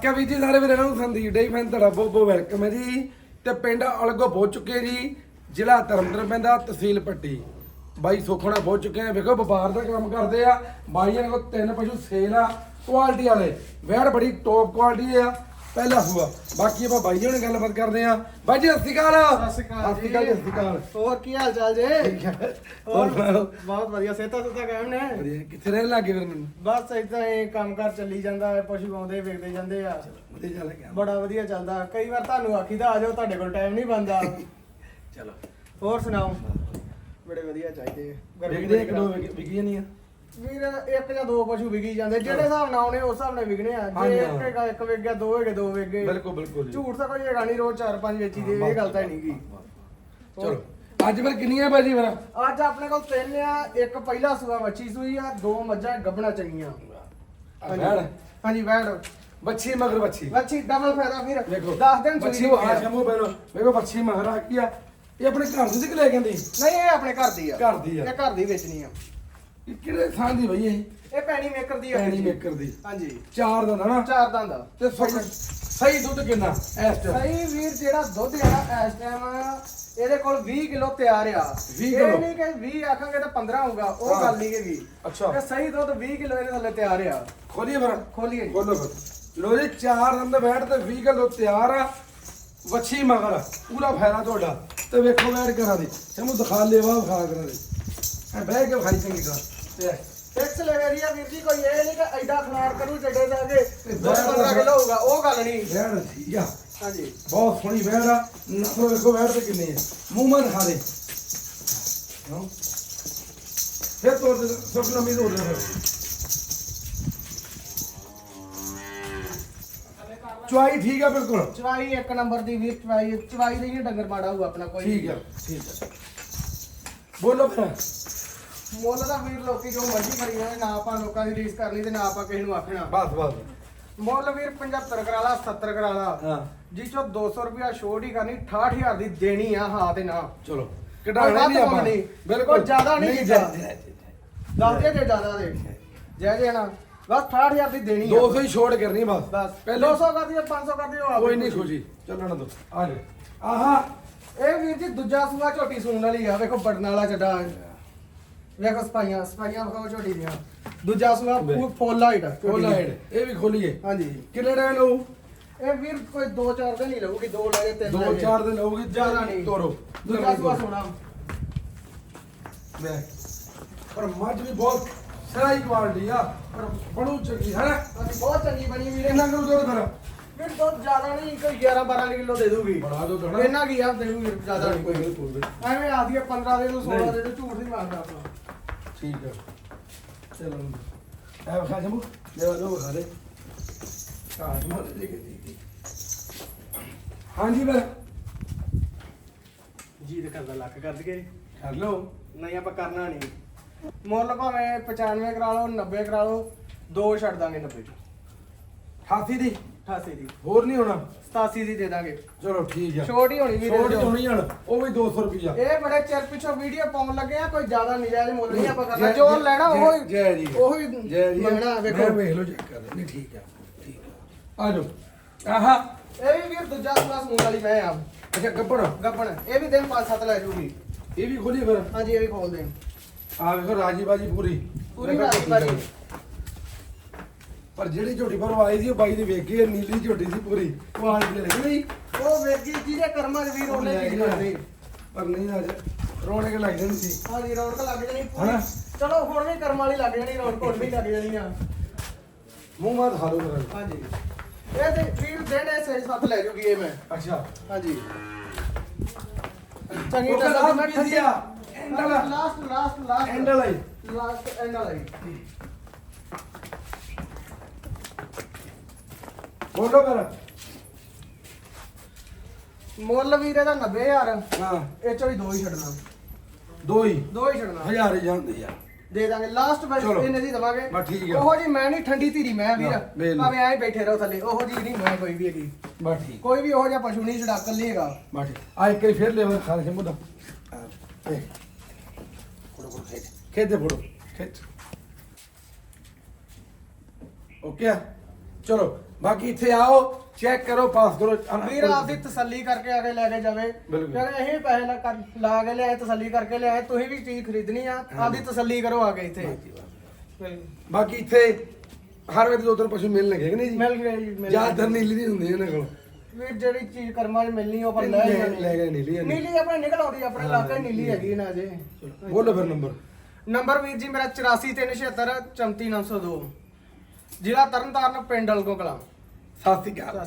ਕਿਆ ਵੀ ਜੀ, ਸਾਰੇ ਵੀਰਾਂ ਨੂੰ ਸੰਦੀਪ ਡੇ ਫੈਨ, ਤੁਹਾਡਾ ਬਹੁਤ ਬਹੁਤ ਵੈਲਕਮ ਹੈ ਜੀ। ਤੇ ਪਿੰਡ ਅਲਗੋ ਪਹੁੰਚ ਚੁੱਕੇ ਜੀ, ਜ਼ਿਲ੍ਹਾ ਧਰਮਪੁਰ ਪੈਂਦਾ, ਤਹਿਸੀਲ ਪੱਟੀ। ਬਾਈ ਸੋਖਣਾ ਪਹੁੰਚ ਚੁੱਕੇ ਆ, ਵੇਖੋ ਵਪਾਰ ਦਾ ਕੰਮ ਕਰਦੇ ਆ। ਬਾਈਆਂ ਕੋਲ ਤਿੰਨ ਪਸ਼ੂ ਸੇਲ ਆ ਕੁਆਲਿਟੀ ਵਾਲੇ। ਵੈੜ ਬੜੀ ਟੌਪ ਕੁਆਲਿਟੀ ਆ। ਪਹਿਲਾ ਸੂਆ। ਬਾਕੀ ਆਪਾਂ ਬਾਈਆਂ ਨਾਲ ਗੱਲਬਾਤ ਕਰਦੇ ਆ ਬਾਈ ਜੀ ਸਤਿ ਸ਼੍ਰੀ ਅਕਾਲ। ਸਤਿ ਸ਼੍ਰੀ ਅਕਾਲ ਸਤਿ ਸ਼੍ਰੀ ਅਕਾਲ ਜੀ, ਸਤਿ ਸ਼੍ਰੀ ਅਕਾਲ। ਹੋਰ ਕੀ ਹਾਲ ਚਾਲ ਜੇ? ਹੋਰ ਸੁਣਾਓ? ਬਹੁਤ ਵਧੀਆ ਸੇਤਾ ਸੁਤਾ ਕਾਇਮ ਨੇ? ਵਧੀਆ। ਕਿੱਥੇ ਰਹਿਣ ਲੱਗੇ ਫਿਰ ਮੈਨੂੰ? ਬਸ ਇਦਾਂ ਹੀ ਕੰਮਕਾਰ ਚੱਲੀ ਜਾਂਦਾ ਹੈ ਪਸ਼ੂ ਆਉਂਦੇ ਵੇਖਦੇ ਜਾਂਦੇ ਆ। ਵਧੀਆ ਚੱਲ ਗਿਆ ਬੜਾ ਵਧੀਆ ਚੱਲਦਾ। ਕਈ ਵਾਰ ਤੁਹਾਨੂੰ ਆਖੀਦਾ ਆ ਜਾਓ ਤੁਹਾਡੇ ਕੋਲ ਟਾਈਮ ਨਹੀਂ ਬੰਦਾ ਚਲੋ। ਹੋਰ ਸੁਣਾਓ? ਬੜੇ ਵਧੀਆ ਚਾਹੀਦੇ ਗਰਮੀ ਬੜੀ ਇੱਕ ਦੋ ਵਿਕ- ਵਿਕੀਆਂ ਨਹੀਂ ਆ। ਵੀਰ ਇੱਕ ਜਾਂ ਦੋ ਪਸ਼ੂ ਵਿਕੀ ਜਾਂਦੇ ਜਿਹੜੇ ਹਿਸਾਬ ਨਾਲ ਆਉਣੇ ਉਸ ਹਿਸਾਬ ਨਾਲ ਵਿਕਣੇ ਆ। ਹਾਂਜੀ, ਜੇ ਹਾਂ। ਇੱਕ ਹੈਗਾ ਇੱਕ ਵਿਕ ਗਿਆ ਦੋ ਹੈਗੇ ਦੋ ਵਿਕ ਗਏ। ਬਿਲਕੁਲ ਬਿਲਕੁਲ ਜੀ। ਝੂਠ ਤਾਂ ਕੋਈ ਹੈਗਾ ਨਹੀਂ ਰੋਜ਼ ਚਾਰ ਪੰਜ ਵੇਚੀ ਦੇ ਇਹ ਗੱਲ ਤਾਂ ਨਹੀਂ ਗੀ। ਚਲੋ ਅੱਜ ਫਿਰ ਕਿੰਨੀਆਂ ਬਾਜੀ ਫਿਰ? ਅੱਜ ਆਪਣੇ ਕੋਲ ਤਿੰਨ ਆ ਇੱਕ ਪਹਿਲਾ ਸੂਆ ਵੱਛੀ ਸੂਈ ਆ ਦੋ ਮੱਝਾਂ ਗੱਬਣਾ ਚੰਗੀਆਂ। ਵੈੜ? ਹਾਂਜੀ ਵੈੜ। ਬੱਚੀ ਮਗਰ ਬੱਚੀ ਵੱਛੀ ਡਬਲ ਫਾਇਦਾ ਵੀਰ ਦੇਖੋ 10 ਦਿਨ ਬੱਚੀ ਸੂਈ ਉਹ ਹੋਈ ਆ। ਆ ਸ਼ਮੂ ਪਹਿਲੋ ਵੇਖੋ ਬੱਚੀ ਮਗਰ ਆ ਕੀ ਆ? ਇਹ ਆਪਣੇ ਘਰ ਦੀ ਕਿ ਲੈ ਕਹਿੰਦੀ ਨਹੀਂ ਇਹ ਆਪਣੇ ਘਰ ਦੀ ਆ। ਘਰ ਦੀ ਆ। ਇਹ ਘਰ ਦੀ ਵੇਚਣੀ ਆ। ਇਹ ਕਿਹੜੇ ਥਾਂ ਦੀ ਬਈ ਇਹ? ਇਹ ਪੈਣੀ ਮੇਕਰ ਦੀ ਆ। ਪੈਣੀ ਜੀ। ਮੇਕਰ ਦੀ। ਹਾਂਜੀ। ਚਾਰ ਦਾ ਨਾ? ਚਾਰ ਦੰਦ ਆ ਤੇ ਸੁੱਕ- ਸਹੀ। ਦੁੱਧ ਕਿੰਨਾ? ਇਸ ਟਾਈਮ ਸਹੀ ਵੀਰ ਜਿਹੜਾ ਦੁੱਧ ਆ ਇਸ ਟਾਈਮ ਇਹਦੇ ਕੋਲ 20 ਕਿਲੋ ਤਿਆਰ ਆ। 20 ਇਹ ਕਿਲੋ। ਨਹੀਂ ਕਿ 20 ਆਖਾਂਗੇ ਤਾਂ 15 ਹੋਊਗਾ ਉਹ ਹਾਂ। ਗੱਲ ਨਹੀਂ ਹੈਗੀ। ਅੱਛਾ। ਇਹ ਸਹੀ ਦੁੱਧ 20 ਕਿਲੋ ਇਹਦੇ ਥੱਲੇ ਤਿਆਰ ਆ। ਖੋਲੀਏ ਫਿਰ। ਖੋਲੀਏ। ਜੀ। ਖੋਲੋ ਫਿਰ। ਲੋ ਜੀ ਚਾਰ ਦੰਦ ਬੈਠ ਤੇ 20 ਕਿਲੋ ਤਿਆਰ ਆ। ਵੱਛੀ ਮਗਰ ਪੂਰਾ ਫਾਇਦਾ ਤੁਹਾਡਾ। ਤੇ ਵੇਖੋ ਬੈਠ ਕਰਾਂ ਦੀ। ਸਾਨੂੰ ਦਿਖਾ ਲੈਵਾ ਵਿਖਾ ਕਰਾਂ ਦੇ। ਐ ਬਹਿ ਕੇ ਖਾਈ ਚੰਗੀ ਤਰ੍ਹਾਂ। ਫਿਕਸ ਲਵੇਰੀਆ ਵੀਰ ਜੀ ਕੋਈ ਇਹ ਨਹੀਂ ਕਿ ਐਡਾ ਖਨਾਰ ਕਰੂ ਚੱਡੇ ਜਾ ਕੇ ਬਾਹਰ 15 ਕਿਲੋ ਹੋਊਗਾ ਉਹ ਗੱਲ ਨਹੀਂ। ਬੈਠ ਠੀਕ ਆ। ਹਾਂਜੀ। ਬਹੁਤ ਸੋਹਣੀ ਬੈੜ ਆ। ਨਸਲ ਵੇਖੋ ਬੈੜ ਤੇ ਕਿੰਨੀ ਹੈ ਮੂੰਹ ਮਾ ਦਿਖਾ ਦੇ। ਹਾਂ। ਫਿਰ ਤੋੜ ਦੇ ਸਭ ਲੰਮੀ ਤੋੜ ਦੇ ਫਿਰ। ਚੁਆਈ ਠੀਕ ਆ ਬਿਲਕੁਲ। ਚਵਾਈ ਇੱਕ ਨੰਬਰ ਦੀ ਵੀਰ ਚਵਾਈ ਚਵਾਈ ਦੀ ਡੰਗਰ ਮਾੜਾ ਹੋਊ ਆਪਣਾ ਕੋਈ ਠੀਕ ਆ ਠੀਕ ਆ। ਬੋਲੋ ਫਿਰ। ਮੁੱਲ ਦਾ ਵੀਰ ਲੋਕੀ ਜੋ ਮਰਜ਼ੀ ਕਰੀ ਜਾਣ ਨਾ ਆਪਾਂ ਲੋਕਾਂ ਦੀ ਰੀਸ ਕਰਨੀ ਤੇ ਨਾ ਆਪਾਂ ਕਿਸੇ ਨੂੰ ਆਖਣਾ। ਬਸ ਬਸ। ਮੁੱਲ ਵੀਰ 75 ਕਰਾ ਲਾ 70 ਕਰਾ ਲਾ। ਹਾਂ। ਜੀ ਚੋ 200 ਰੁਪਿਆ ਛੋਟ ਹੀ ਕਰਨੀ 68000 ਦੀ ਦੇਣੀ ਆ ਹਾਂ ਤੇ ਨਾ। ਚਲੋ ਘਟਾਣਾ ਨਹੀਂ ਆਪਾਂ। ਬਿਲਕੁਲ। ਜ਼ਿਆਦਾ ਨਹੀਂ ਜਾਇਜ਼। ਦੱਸ ਦੇ ਜੇ ਜ਼ਿਆਦਾ ਦੇ। ਜੈ ਜੈ। ਨਾ। ਬਸ 68000 ਦੀ ਦੇਣੀ ਆ। 200 ਹੀ ਛੋੜ ਕਰਨੀ ਬਸ। ਬਸ। ਪਹਿਲਾਂ 200 ਕਰ ਦਿਓ 500 ਕਰ ਦਿਓ ਆਪ ਕੋਈ ਨਹੀਂ ਖੁਸ਼ੀ। ਖੁਸ਼ੀ ਚੱਲਣ ਦੋ। ਆ ਜਾ ਆਹਾ। ਇਹ ਵੀਰ ਜੀ ਦੂਜਾ ਸੂਆ ਝੋਟੀ ਸੂਣ ਵਾਲੀ ਆ ਵੇਖੋ ਬਟਨ ਵਾਲਾ ਚੱਡਾ। ਵੇਖੋ ਸਪਾਈਆਂ ਸਪਾਈਆਂ ਵੇਖੋ ਝੋਟੀ ਦੀਆਂ। ਦੂਜਾ ਸੂਆ ਫੁੱਲ ਹਾਈਟ ਉਹ ਲਾਈਟ ਇਹ ਵੀ ਖੋਲੀਏ। ਹਾਂਜੀ। ਕਿੰਨੇ ਟਾਈਮ ਲਊ? ਇਹ ਵੀਰ ਕੋਈ 2-4 ਦਿਨ ਹੀ ਲਊਗੀ ਦੋ ਲੈ ਜੇ ਤਿੰਨ ਦੋ ਲੈ ਜੇ। ਚਾਰ ਦਿਨ ਲਊਗੀ ਜ਼ਿਆਦਾ ਨਹੀਂ ਤੋਰੋ। ਦੂਜਾ ਸੂਆ ਸੋਣਾ ਮੈਂ ਪਰ ਮੱਝ ਵੀ ਬਹੁਤ ਸਰਾਈ ਕੁਆਲਿਟੀ ਆ ਪਰ ਬੜੂ ਚੰਗੀ ਹੈ? ਅਸੀਂ ਬਹੁਤ ਚੰਗੀ ਬਣੀ ਵੀਰੇ। ਇਹਨਾਂ ਨੂੰ ਦੁੱਧ ਫਿਰ? ਵੀਰ ਦੁੱਧ ਜ਼ਿਆਦਾ ਨਹੀਂ ਕੋਈ 11-12 ਕਿਲੋ ਦੇ ਦੂਗੀ ਬੜਾ ਦੁੱਧ ਹੈ ਨਾ। ਇੰਨਾ ਕੀ ਆ ਦੇਊ ਵੀਰ ਜ਼ਿਆਦਾ ਨਹੀਂ। ਕੋਈ। ਐਵੇਂ ਆਦੀ 15 ਦੇ ਨੂੰ 16 ਨਹੀਂ। ਦੇ ਦੇ ਝੂਠ ਨਹੀਂ ਮਾਰਦਾ ਆਪਣਾ ਠੀਕ ਹੈ ਚਲੋ ਇਹ ਵਖਾ ਜਮੂ। ਲੈ ਲੋ ਵਖਾ ਦੇ। ਕਾਟ ਮਾਰ ਦੇ ਕੇ ਦੀ। ਹਾਂਜੀ ਫਿਰ। ਜੀ ਦੇ ਕਰਦਾ ਲੱਕ ਕਰ ਦਈਏ ਕਰ ਲਓ। ਨਹੀਂ ਆਪਾਂ ਕਰਨਾ ਨਹੀਂ। ਮੁੱਲ ਭਾਵੇਂ 95 ਕਰਾ ਲਓ 90 ਕਰਾ ਲਓ ਦੋ ਛੱਡ ਦਾਂਗੇ 90 ਚ। ਹਾਥੀ ਦੀ? 88 ਦੀ। ਹੋਰ ਨਹੀਂ ਹੋਣਾ? 87 ਦੀ ਦੇ ਦਾਂਗੇ। ਚਲੋ ਠੀਕ ਆ। ਛੋਟ ਹੀ ਹੋਣੀ ਵੀਰੇ ਛੋਟ ਹੋਣੀ ਹਣ। ਉਹ ਵੀ 200 ਰੁਪਿਆ ਇਹ ਬੜੇ ਚਿਰ ਪਿੱਛੋਂ ਵੀਡੀਓ ਪਾਉਣ ਲੱਗੇ ਆ ਕੋਈ ਜ਼ਿਆਦਾ ਨਜਾਇਜ਼ ਮੁੱਲ ਨਹੀਂ ਆਪਾਂ ਕਰਨਾ। ਜੋ ਲੈਣਾ ਉਹ ਹੀ ਜੈ ਜੀ। ਉਹ ਹੀ ਜੈ। ਜੀ ਮੰਗਣਾ ਵੇਖੋ ਵੇਖ ਲਓ ਚੈੱਕ ਕਰ ਨਹੀਂ ਠੀਕ ਆ। ਠੀਕ ਆ। ਆ ਜਾਓ। ਆਹਾ। ਇਹ ਵੀ ਵੀਰ ਦੂਜਾ ਸੂਆ ਸਮੂਹ ਵਾਲੀ ਮੈਂ ਆ। ਅੱਛਾ ਕੱਪੜ ਗੱਪਣ। ਇਹ ਵੀ ਦਿਨ 5-7 ਲੈ ਜੂਗੀ। ਇਹ ਵੀ ਖੋਲੀ ਫਿਰ। ਹਾਂਜੀ ਇਹ ਵੀ ਖੋਲ ਦੇ ਆ ਵੇਖੋ ਰਾਜੀ ਬਾਜੀ ਪੂਰੀ। ਪੂਰੀ ਰਾਜੀ ਬਾਜੀ। ਆ। ਪਰ ਜਿਹੜੀ ਝੋਟੀ ਪਰ ਆਈ ਸੀ ਉਹ ਬਾਈ ਦੀ ਵੇਖੀ ਹੈ, ਨੀਲੀ ਝੋਟੀ ਸੀ ਪੂਰੀ। ਕੁਆਲਿਟੀ ਲੱਗੀ ਨਹੀਂ ਉਹ ਵੇਗੀ ਜਿਹਦੇ ਕਰਮਾਂ ਦੇ ਵੀਰ ਉਹਨੇ ਚੀਜ਼ ਕਰਨੀ। ਪਰ ਨਹੀਂ ਅੱਜ ਰੋਣੇ ਕੇ ਲੱਗ ਜਾਂਦੀ ਸੀ। ਹਾਂਜੀ ਰੌਣਕ ਲੱਗ ਜਾਣੀ ਪੂਰੀ। ਹਨਾ? ਚਲੋ ਹੁਣ ਵੀ ਕਰਮ ਵਾਲੀ ਲੱਗ ਜਾਣੀ ਰੌਣਕ ਹੁਣ ਵੀ ਲੱਗ ਜਾਣੀ ਆ। ਮੂੰਹ ਮਾਤ ਹਾਲੋ ਕਰ ਹਾਂਜੀ। ਇਹ ਤੇ ਵੀਰ ਦੇਣੇ ਸੇ ਸੱਤ ਲੈ ਜੂਗੀ ਇਹ ਮੈਂ। ਅੱਛਾ। ਹਾਂਜੀ। ਚੰਗੀ ਉਹ ਤਰ੍ਹਾਂ ਮੈਂ ਕੀ ਸੀਗਾ? ਐਂਡ ਵਾਲਾ। Last last last. ਐਂਡ ਵਾਲਾ ਹੀ। ਲਾਸਟ ਐਂਡ ਵਾਲਾ ਬੋਲੋ ਕਰ ਮੁੱਲ ਵੀਰੇ ਦਾ 90000 ਹਾਂ। ਇਹ ਚੋਂ ਵੀ ਦੋ ਹੀ ਛੱਡਣਾ। ਦੋ ਹੀ। ਦੋ ਹੀ ਛੱਡਣਾ। ਹਜ਼ਾਰ ਹੀ ਜਾਂਦੇ ਯਾਰ ਦੇ ਦਾਂਗੇ। ਲਾਸਟ ਬਸ ਚਲੋ। ਇਹਨੇ ਦੀ ਦਵਾਂਗੇ। ਬਸ ਠੀਕ ਆ। ਉਹੋ ਜੀ ਮੈਂ ਨਹੀਂ ਠੰਡੀ ਧੀਰੀ ਮੈਂ ਵੀਰ। ਨਾ, ਵੇਖ ਲਓ। ਭਾਵੇਂ ਐਂ ਹੀ ਬੈਠੇ ਰਹੋ ਥੱਲੇ। ਉਹੋ ਜੀ ਨਹੀਂ ਮੈਂ ਕੋਈ ਵੀ ਹੈਗੀ। ਬਸ ਠੀਕ। ਕੋਈ ਵੀ ਉਹੋ ਜਿਹਾ ਪਸ਼ੂ ਨਹੀਂ ਜਿਹੜਾ ਨਹੀਂ ਹੈਗਾ। ਬਸ ਠੀਕ। ਆ ਇੱਕ ਵਾਰੀ ਫੇਰ ਲੈ ਮੈਂ ਖਾ ਕੇ ਮੁੱਦਾ ਫੋਟੋ ਫੋਟੋ ਖੇਚ ਖੇਚ ਦੇ ਫੋਟੋ ਖੇਚ ਓਕੇ ਆ? ਚਲੋ ਬਾਕੀ ਇੱਥੇ ਆਓ ਚੈੱਕ ਕਰੋ ਪਾਸ ਕਰੋ ਵੀਰ ਆਪਦੀ ਤਸੱਲੀ ਕਰਕੇ ਆ ਕੇ ਲੈ ਕੇ ਜਾਵੇ ਬਿਲਕੁਲ। ਵੀ ਪੈਸੇ ਲਾ ਕਰ- ਲਾ ਕੇ ਲਿਆਏ ਤਸੱਲੀ ਕਰਕੇ ਲਿਆਏ ਤੁਸੀਂ ਵੀ ਚੀਜ਼ ਖਰੀਦਣੀ ਆ ਆਪਦੀ ਤਸੱਲੀ ਕਰੋ ਆ ਕੇ ਇੱਥੇ ਬਿਲਕੁਲ। ਬਾਕੀ ਇੱਥੇ ਹਰ ਵੇਲੇ ਦੋ ਤਿੰਨ ਪਸ਼ੂ ਮਿਲਣਗੇ ਕਿ ਨਹੀਂ ਜੀ ਮਿਲ ਗਏ ਜੀ ਮਿਲ ਗਏ। ਜ਼ਿਆਦਾਤਰ ਨੀਲੀ ਦੀ ਹੁੰਦੀ ਇਹਨਾਂ ਕੋਲ ਵੀਰ ਜਿਹੜੀ ਚੀਜ਼ ਕਰਮਾਂ 'ਚ ਮਿਲਣੀ ਉਹ ਪਰ ਲੈ ਲੈ- ਜਾਣੀ। ਲੈ ਗਏ ਨੀਲੀ। ਨੀਲੀ ਆਪਣੇ ਨਿਕਲ ਆਉਂਦੀ ਆਪਣੇ ਇਲਾਕੇ 'ਚ ਨੀਲੀ ਹੈਗੀ ਨਾ ਜੇ ਬੋਲੋ ਫਿਰ ਨੰਬਰ ਨੰਬਰ ਵੀਰ ਜੀ ਮੇਰਾ 8436 34902 ਜ਼ਿਲ੍ਹਾ ਤਰਨਤਾਰਨ ਪਿੰਡ ਅਲਗੋ ਕਲਾਂ। ਸਤਿ ਸ਼੍ਰੀ ਅਕਾਲ।